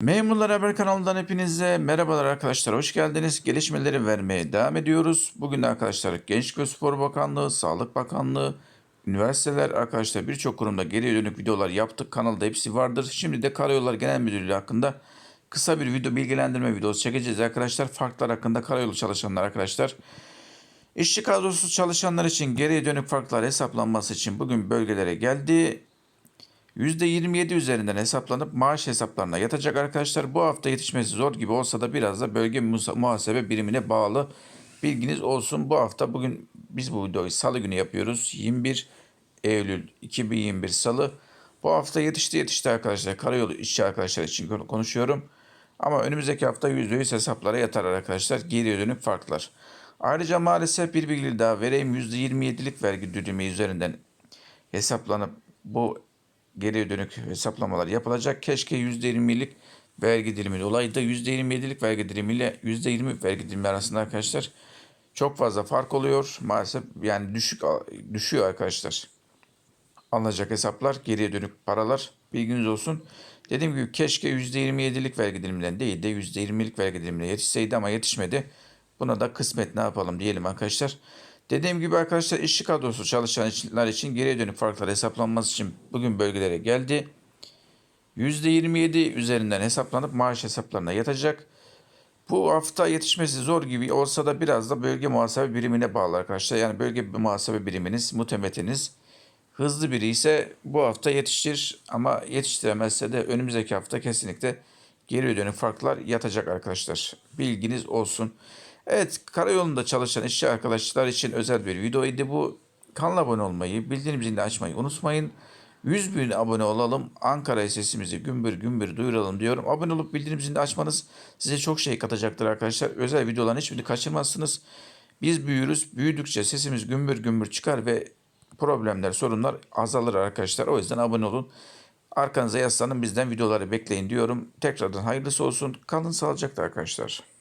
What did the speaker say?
Memurlar Haber kanalından hepinize merhabalar arkadaşlar. Hoş geldiniz. Gelişmeleri vermeye devam ediyoruz. Bugün de arkadaşlar Gençlik ve Spor Bakanlığı, Sağlık Bakanlığı, üniversiteler arkadaşlar birçok kurumda geriye dönük videolar yaptık. Kanalda hepsi vardır. Şimdi de Karayollar Genel Müdürlüğü hakkında kısa bir video bilgilendirme videosu çekeceğiz arkadaşlar. Farklar hakkında karayolu çalışanlar arkadaşlar. İşçi kadrosu çalışanlar için geriye dönük farklar hesaplanması için bugün bölgelere geldi. %27 üzerinden hesaplanıp maaş hesaplarına yatacak arkadaşlar. Bu hafta yetişmesi zor gibi olsa da biraz da bölge muhasebe birimine bağlı bilginiz olsun. Bu hafta bugün biz bu videoyu salı günü yapıyoruz. 21 Eylül 2021 salı. Bu hafta yetişti yetişti arkadaşlar. Karayolu işçi arkadaşlar için konu- konuşuyorum. Ama önümüzdeki hafta %100 hesaplara yatar arkadaşlar. Geriye dönük farklar. Ayrıca maalesef bir bilgi daha vereyim. %27'lik vergi dilimi üzerinden hesaplanıp bu geriye dönük hesaplamalar yapılacak. Keşke %20'lik vergi dilimi olaydı. %27'lik vergi dilimiyle %20 vergi dilimi arasında arkadaşlar çok fazla fark oluyor. Maalesef yani düşük düşüyor arkadaşlar. Alınacak hesaplar, geriye dönük paralar bilginiz olsun. Dediğim gibi keşke %27'lik vergi diliminden değil de %20'lik vergi dilimine yetişseydi ama yetişmedi. Buna da kısmet ne yapalım diyelim arkadaşlar. Dediğim gibi arkadaşlar işçi kadrosu çalışanlar için geriye dönük farklar hesaplanması için bugün bölgelere geldi. %27 üzerinden hesaplanıp maaş hesaplarına yatacak. Bu hafta yetişmesi zor gibi olsa da biraz da bölge muhasebe birimine bağlı arkadaşlar. Yani bölge muhasebe biriminiz, mutemetiniz hızlı biri ise bu hafta yetiştir ama yetiştiremezse de önümüzdeki hafta kesinlikle geri dönük farklar yatacak arkadaşlar. Bilginiz olsun. Evet karayolunda çalışan işçi arkadaşlar için özel bir videoydu bu. Kanala abone olmayı, bildirim zilini açmayı unutmayın. 100 bin abone olalım. Ankara sesimizi gümbür gümbür duyuralım diyorum. Abone olup bildirim zilini açmanız size çok şey katacaktır arkadaşlar. Özel videoların hiçbirini kaçırmazsınız. Biz büyürüz. Büyüdükçe sesimiz gümbür gümbür çıkar ve problemler, sorunlar azalır arkadaşlar. O yüzden abone olun. Arkanıza yaslanın bizden videoları bekleyin diyorum. Tekrardan hayırlısı olsun. Kalın sağlıcakla arkadaşlar.